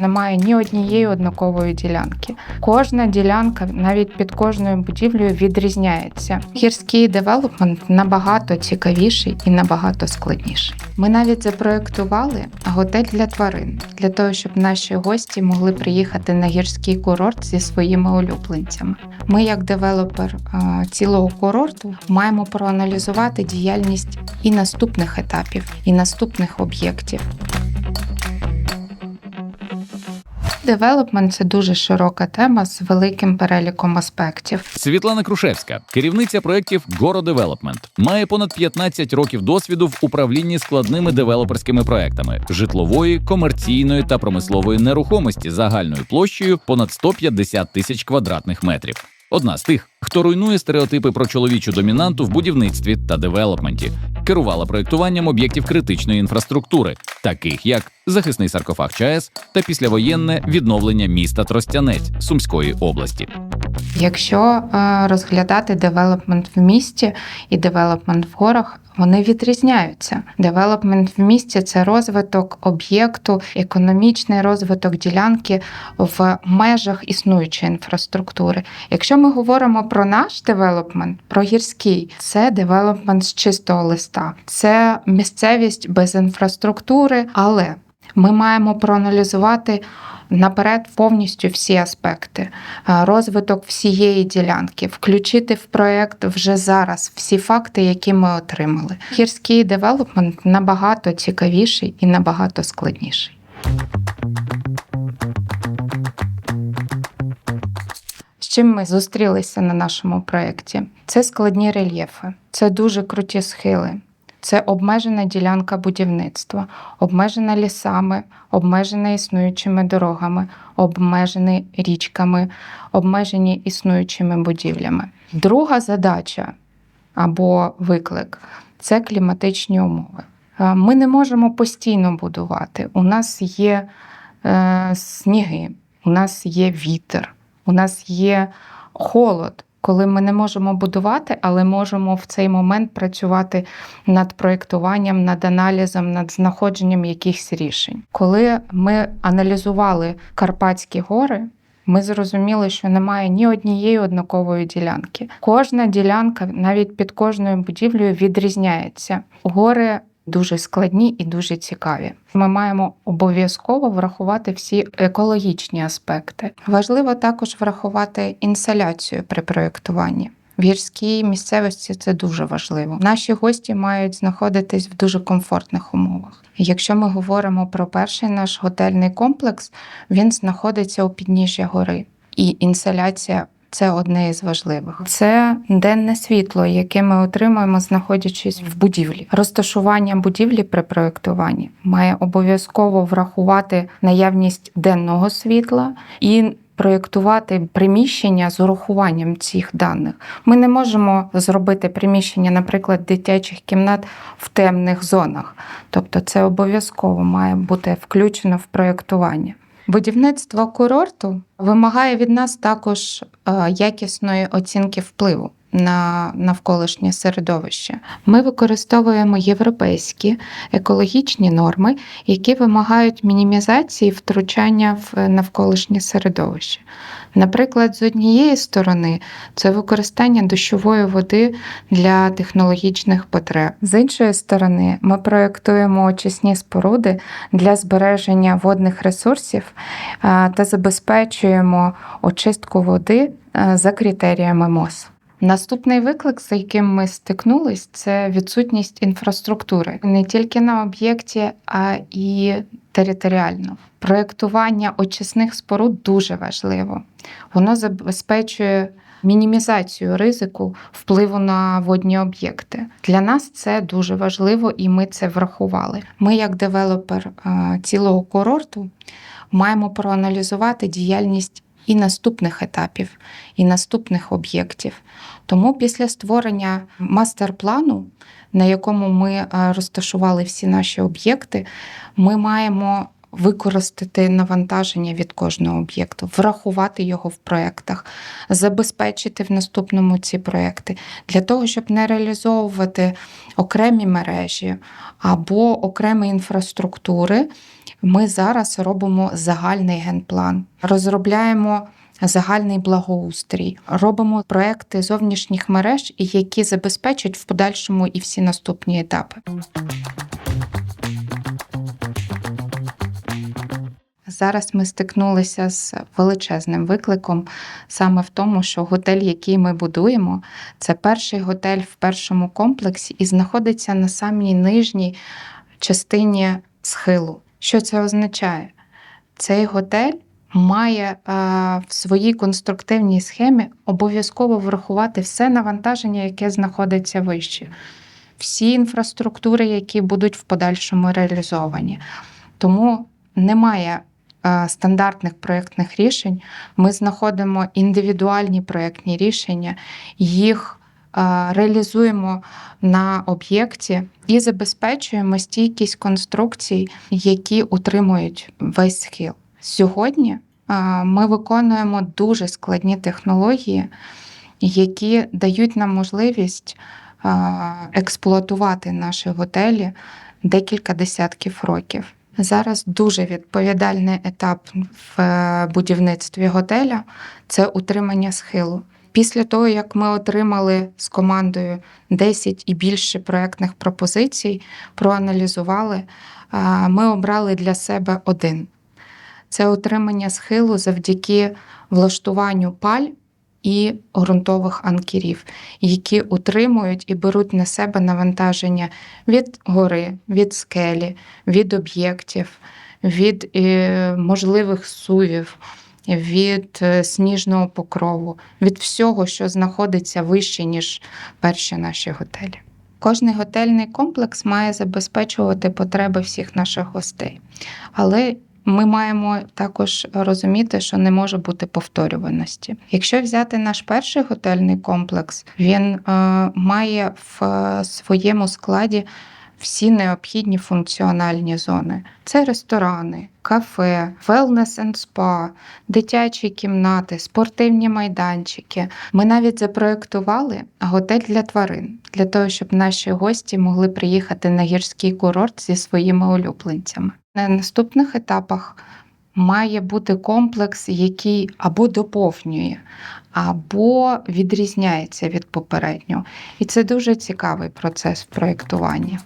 Немає ні однієї однакової ділянки. Кожна ділянка навіть під кожною будівлею відрізняється. Гірський девелопмент набагато цікавіший і набагато складніший. Ми навіть запроектували готель для тварин для того, щоб наші гості могли приїхати на гірський курорт зі своїми улюбленцями. Ми, як девелопер е, цілого курорту, маємо проаналізувати діяльність і наступних етапів, і наступних об'єктів. Девелопмент це дуже широка тема з великим переліком аспектів. Світлана Крушевська, керівниця проєктів Городевелопмент, має понад 15 років досвіду в управлінні складними девелоперськими проектами житлової, комерційної та промислової нерухомості загальною площею понад 150 тисяч квадратних метрів. Одна з тих, хто руйнує стереотипи про чоловічу домінанту в будівництві та девелопменті, керувала проєктуванням об'єктів критичної інфраструктури, таких як захисний саркофаг ЧАЕС та післявоєнне відновлення міста Тростянець Сумської області. Якщо е, розглядати девелопмент в місті і девелопмент в горах, вони відрізняються. Девелопмент в місті це розвиток об'єкту, економічний розвиток ділянки в межах існуючої інфраструктури. Якщо ми говоримо про наш девелопмент, про гірський, це девелопмент з чистого листа, це місцевість без інфраструктури, але ми маємо проаналізувати наперед повністю всі аспекти, е, розвиток всієї ділянки, включити в проект вже зараз всі факти, які ми отримали. Гірський девелопмент набагато цікавіший і набагато складніший. З чим ми зустрілися на нашому проєкті? Це складні рельєфи, це дуже круті схили. Це обмежена ділянка будівництва, обмежена лісами, обмежена існуючими дорогами, обмежені річками, обмежені існуючими будівлями. Друга задача або виклик це кліматичні умови. Е, Ми не можемо постійно будувати. У нас є е, сніги, у нас є вітер, у нас є холод коли ми не можемо будувати, але можемо в цей момент працювати над проєктуванням, над аналізом, над знаходженням якихось рішень. Коли ми аналізували Карпатські гори. Ми зрозуміли, що немає ні однієї однакової ділянки. Кожна ділянка, навіть під кожною будівлею, відрізняється. Гори дуже складні і дуже цікаві. Ми маємо обов'язково врахувати всі екологічні аспекти. Важливо також врахувати інсоляцію при проєктуванні. В гірській місцевості це дуже важливо. Наші гості мають знаходитись в дуже комфортних умовах. Якщо ми говоримо про перший наш готельний комплекс, він знаходиться у підніжжя гори, і інсоляція це одне із важливих. Це денне світло, яке ми отримуємо, знаходячись в будівлі. Розташування будівлі при проєктуванні має обов'язково врахувати наявність денного світла і. Проєктувати приміщення з урахуванням цих даних. Ми не можемо зробити приміщення, наприклад, дитячих кімнат в темних зонах. Тобто, це обов'язково має бути включено в проєктування. Будівництво курорту вимагає від нас також е, якісної оцінки впливу на навколишнє середовище. Ми використовуємо європейські екологічні норми, які вимагають мінімізації втручання в навколишнє середовище. Наприклад, з однієї сторони це використання дощової води для технологічних потреб. З іншої сторони, ми проєктуємо очисні споруди для збереження водних ресурсів та забезпечуємо очистку води за критеріями МОЗ. Наступний виклик, з яким ми стикнулись, це відсутність інфраструктури не тільки на об'єкті, а і територіально. Проєктування очисних споруд дуже важливо. Воно забезпечує мінімізацію ризику впливу на водні об'єкти. Для нас це дуже важливо, і ми це врахували. Ми, як девелопер цілого курорту, маємо проаналізувати діяльність і наступних етапів, і наступних об'єктів. Тому після створення мастер-плану, на якому ми розташували всі наші об'єкти, ми маємо використати навантаження від кожного об'єкту, врахувати його в проєктах, забезпечити в наступному ці проєкти для того, щоб не реалізовувати окремі мережі або окремі інфраструктури Ми зараз робимо загальний генплан, розробляємо загальний благоустрій, робимо проекти зовнішніх мереж, які забезпечать в подальшому і всі наступні етапи. Зараз ми стикнулися з величезним викликом саме в тому, що готель, який ми будуємо, це перший готель в першому комплексі і знаходиться на самій нижній частині схилу. Що це означає? Цей готель має е, в своїй конструктивній схемі обов'язково врахувати все навантаження, яке знаходиться вище, всі інфраструктури, які будуть в подальшому реалізовані. Тому немає е, стандартних проєктних рішень. Ми знаходимо індивідуальні проєктні рішення, їх реалізуємо на об'єкті і забезпечуємо стійкість конструкцій, які утримують весь схил. Сьогодні е, ми виконуємо дуже складні технології, які дають нам можливість е, експлуатувати наші готелі декілька десятків років. Зараз дуже відповідальний етап в е, будівництві готеля це утримання схилу. Після того, як ми отримали з командою 10 і більше проектних пропозицій, проаналізували, е, ми обрали для себе один: це утримання схилу завдяки влаштуванню паль і ґрунтових анкерів, які утримують і беруть на себе навантаження від гори, від скелі, від об'єктів, від е, можливих сувів, від е, сніжного покрову, від всього, що знаходиться вище, ніж перші наші готелі. Кожний готельний комплекс має забезпечувати потреби всіх наших гостей. Але ми маємо також розуміти, що не може бути повторюваності. Якщо взяти наш перший готельний комплекс, він е, має в е, своєму складі всі необхідні функціональні зони: це ресторани, кафе, wellness and spa, дитячі кімнати, спортивні майданчики. Ми навіть запроектували готель для тварин, для того, щоб наші гості могли приїхати на гірський курорт зі своїми улюбленцями. На наступних етапах має бути комплекс, який або доповнює, або відрізняється від попереднього. І це дуже цікавий процес в.